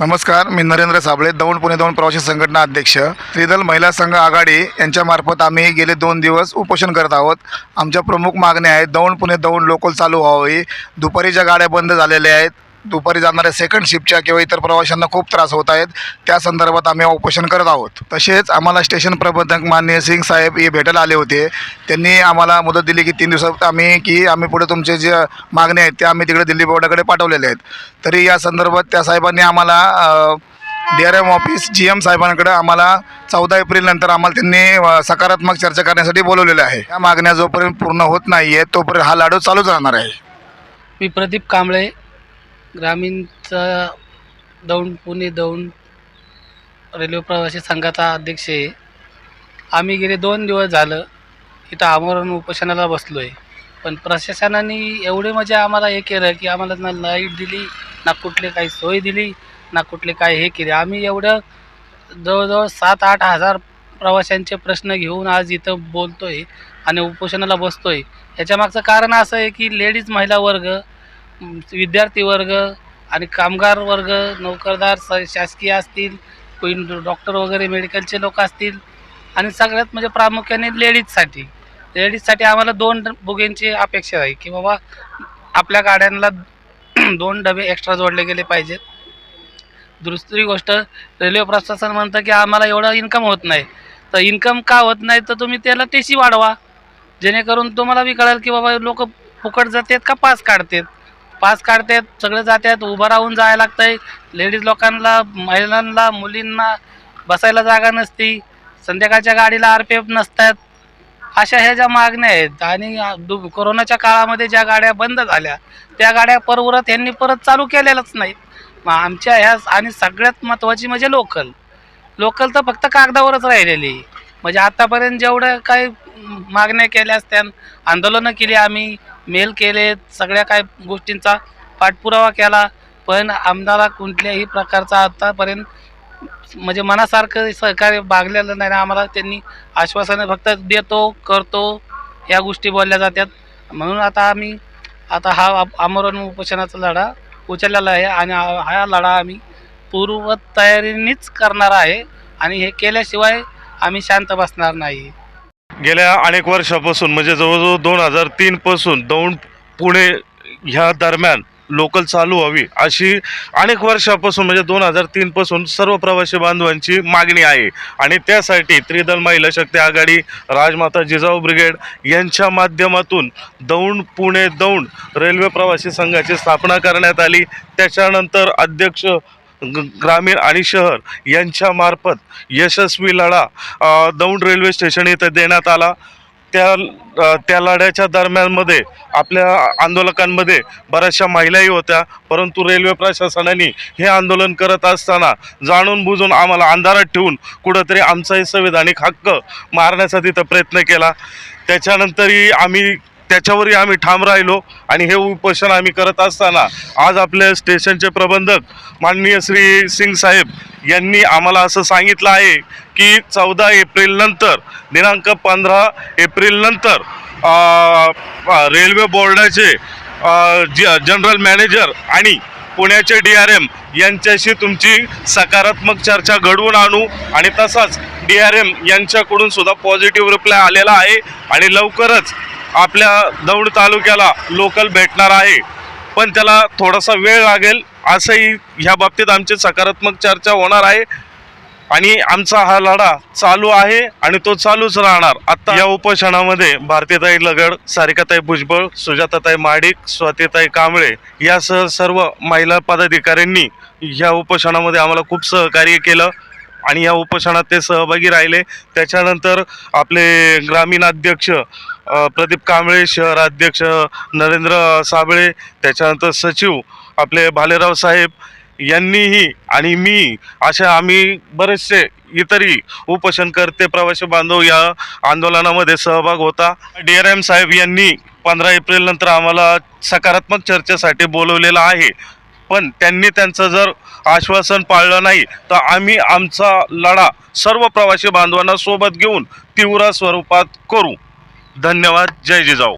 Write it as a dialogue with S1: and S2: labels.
S1: नमस्कार मी नरेंद्र साबळे दौंड पुणे दौंड प्रवासी संघटना अध्यक्ष. त्रिदल महिला संघ आघाडी यांच्यामार्फत आम्ही गेले दोन दिवस उपोषण करत आहोत. आमच्या प्रमुख मागण्या आहेत दौंड पुणे दौंड लोकल चालू व्हावी. दुपारीच्या गाड्या बंद झालेल्या आहेत. दुपारी जाणाऱ्या सेकंड शिफ्टच्या किंवा इतर प्रवाशांना खूप त्रास होत आहेत. त्या संदर्भात आम्ही उपोषण करत आहोत. तसेच आम्हाला स्टेशन प्रबंधक माननीय सिंग साहेब हे भेटायला आले होते. त्यांनी आम्हाला मुदत दिली की तीन दिवसात आम्ही की आम्ही पुढे तुमचे जे मागण्या आहेत त्या आम्ही तिकडे दिल्ली बोर्डाकडे पाठवलेले आहेत. तरी या संदर्भात त्या साहेबांनी आम्हाला D R M office G M साहेबांकडे आम्हाला चौदा एप्रिलनंतर आम्हाला त्यांनी सकारात्मक चर्चा करण्यासाठी बोलवलेलं आहे. या मागण्या जोपर्यंत पूर्ण होत नाही आहे तोपर्यंत हा लाडू चालूच राहणार आहे.
S2: मी प्रदीप कांबळे ग्रामीणचा दौंड पुणे दौंड रेल्वे प्रवासी संघाचा अध्यक्ष आहे. आम्ही गेले दोन दिवस झालं इथं आमरण उपोषणाला बसलो आहे पण प्रशासनाने एवढे म्हणजे आम्हाला हे केलं की आम्हाला ना लाइट दिली ना कुठले काही सोय दिली ना कुठले काय हे केले. आम्ही एवढं जवळजवळ सात आठ हजार प्रवाशांचे प्रश्न घेऊन आज इथं बोलतो आहे आणि उपोषणाला बसतो आहे याच्यामागचं कारण असं आहे की लेडीज महिला वर्ग विद्यार्थी वर्ग आणि कामगार वर्ग नोकरदार स शासकीय असतील कोणी डॉक्टर वगैरे मेडिकलचे लोक असतील. आणि सगळ्यात म्हणजे प्रामुख्याने लेडीजसाठी लेडीजसाठी आम्हाला दोन बोगींची अपेक्षा आहे की बाबा आपल्या गाड्यांना दोन डबे एक्स्ट्रा जोडले गेले पाहिजेत. दुसरी गोष्ट रेल्वे प्रशासन म्हणतं की आम्हाला एवढं इन्कम होत नाही. तर इन्कम का होत नाही तर तुम्ही त्याला टी सी वाढवा. जेणेकरून तुम्हाला बी कळेल की बाबा लोक फुकट जातात का पास काढतात. पास काढतात सगळे जातात उभं राहून जायला लागतंय. आहे लेडीज लोकांना महिलांना मुलींना बसायला जागा नसती. संध्याकाळच्या गाडीला आर पी एफ नसतात. अशा ह्या ज्या मागण्या आहेत आणि दु कोरोनाच्या काळामध्ये ज्या गाड्या बंद झाल्या त्या गाड्या परवरत यांनी परत चालू केलेल्याच नाहीत. मग आमच्या ह्या आणि सगळ्यात महत्त्वाची म्हणजे लोकल लोकल तर फक्त कागदावरच राहिलेली. आहे. म्हणजे आतापर्यंत जेवढं काही मागण्या केल्या असत्या आंदोलनं केली आम्ही मेल केले सगळ्या काय गोष्टींचा पाठपुरावा केला. पण आमदारा कुठल्याही प्रकारचा आतापर्यंत म्हणजे मनासारखं सहकार्य भागलेलं नाही. आम्हाला त्यांनी आश्वासनं फक्त देतो करतो या गोष्टी बोलल्या जातात. म्हणून आता आम्ही आता हा आमरण उपोषणाचा लढा उचललेला आहे आणि हा हा लढा आम्ही पूर्व तयारीनेच करणार आहे. आणि हे केल्याशिवाय आम्ही शांत बसणार नाही.
S3: गेल्या अनेक वर्षापासून म्हणजे जवळजवळ दोन हजार तीनपासून दौंड पुणे ह्या दरम्यान लोकल चालू व्हावी अशी अनेक वर्षापासून म्हणजे दोन हजार तीनपासून सर्व प्रवासी बांधवांची मागणी आहे. आणि त्यासाठी त्रिदल महिला शक्ती आघाडी राजमाता जिजाऊ ब्रिगेड यांच्या माध्यमातून दौंड पुणे दौंड रेल्वे प्रवासी संघाची स्थापना करण्यात आली. त्याच्यानंतर अध्यक्ष ग्रामीण आणि शहर यांच्यामार्फत यशस्वी लढा दौंड रेल्वे स्टेशन इथं देण्यात आला. त्या त्या लढ्याच्या दरम्यानमध्ये आपल्या आंदोलकांमध्ये बऱ्याचशा महिलाही होत्या परंतु रेल्वे प्रशासनाने हे आंदोलन करत असताना जाणून बुजून आम्हाला अंधारात ठेवून कुठंतरी आमचाही संविधानिक हक्क मारण्याचा तिथं प्रयत्न केला. त्याच्यानंतरही आम्ही त्याच्यावरही आम्ही ठाम राहिलो आणि हे उपोषण आम्ही करत असताना आज आपल्या स्टेशनचे प्रबंधक माननीय श्री सिंग साहेब यांनी आम्हाला असं सांगितलं आहे की चौदा एप्रिलनंतर दिनांक पंधरा एप्रिलनंतर रेल्वे बोर्डाचे ज जनरल मॅनेजर आणि पुण्याचे डी आर एम यांच्याशी तुमची सकारात्मक चर्चा घडवून आणू आणि तसाच डी आर एम यांच्याकडून सुद्धा पॉझिटिव्ह रिप्लाय आलेला आहे आणि लवकरच आपल्या दौंड तालुक्याला लोकल भेटणार आहे. पण त्याला थोडासा वेळ लागेल. असंही ह्या बाबतीत आमची सकारात्मक चर्चा होणार आहे. आणि आमचा हा लढा चालू आहे आणि तो चालूच राहणार. आता या उपोषणामध्ये भारतीताई लगड सारिकाताई भुजबळ सुजाताताई माडिक स्वातीताई कांबळे यासह सर्व महिला पदाधिकाऱ्यांनी या उपोषणामध्ये आम्हाला खूप सहकार्य केलं. आणि या उपोषणात ते सहभागी राहिले. त्याच्यानंतर आपले ग्रामीण अध्यक्ष प्रदीप कांबळे शहर अध्यक्ष नरेंद्र साबळे त्याच्यानंतर सचिव आपले भालेराव साहेब यांनीही आणि मी अशा आम्ही बरेचसे इतरही उपोषणकर्ते प्रवासी बांधव या आंदोलनामध्ये सहभाग होता. डी आर एम साहेब यांनी पंधरा एप्रिल नंतर आम्हाला सकारात्मक चर्चेसाठी बोलवलेलं आहे. पण त्यांनी त्यांचं जर आश्वासन पाळलं नाही तर आम्ही आमचा लढा सर्व प्रवासी बांधवांना सोबत घेऊन तीव्र स्वरूपात करू. धन्यवाद. जय जिजाऊ.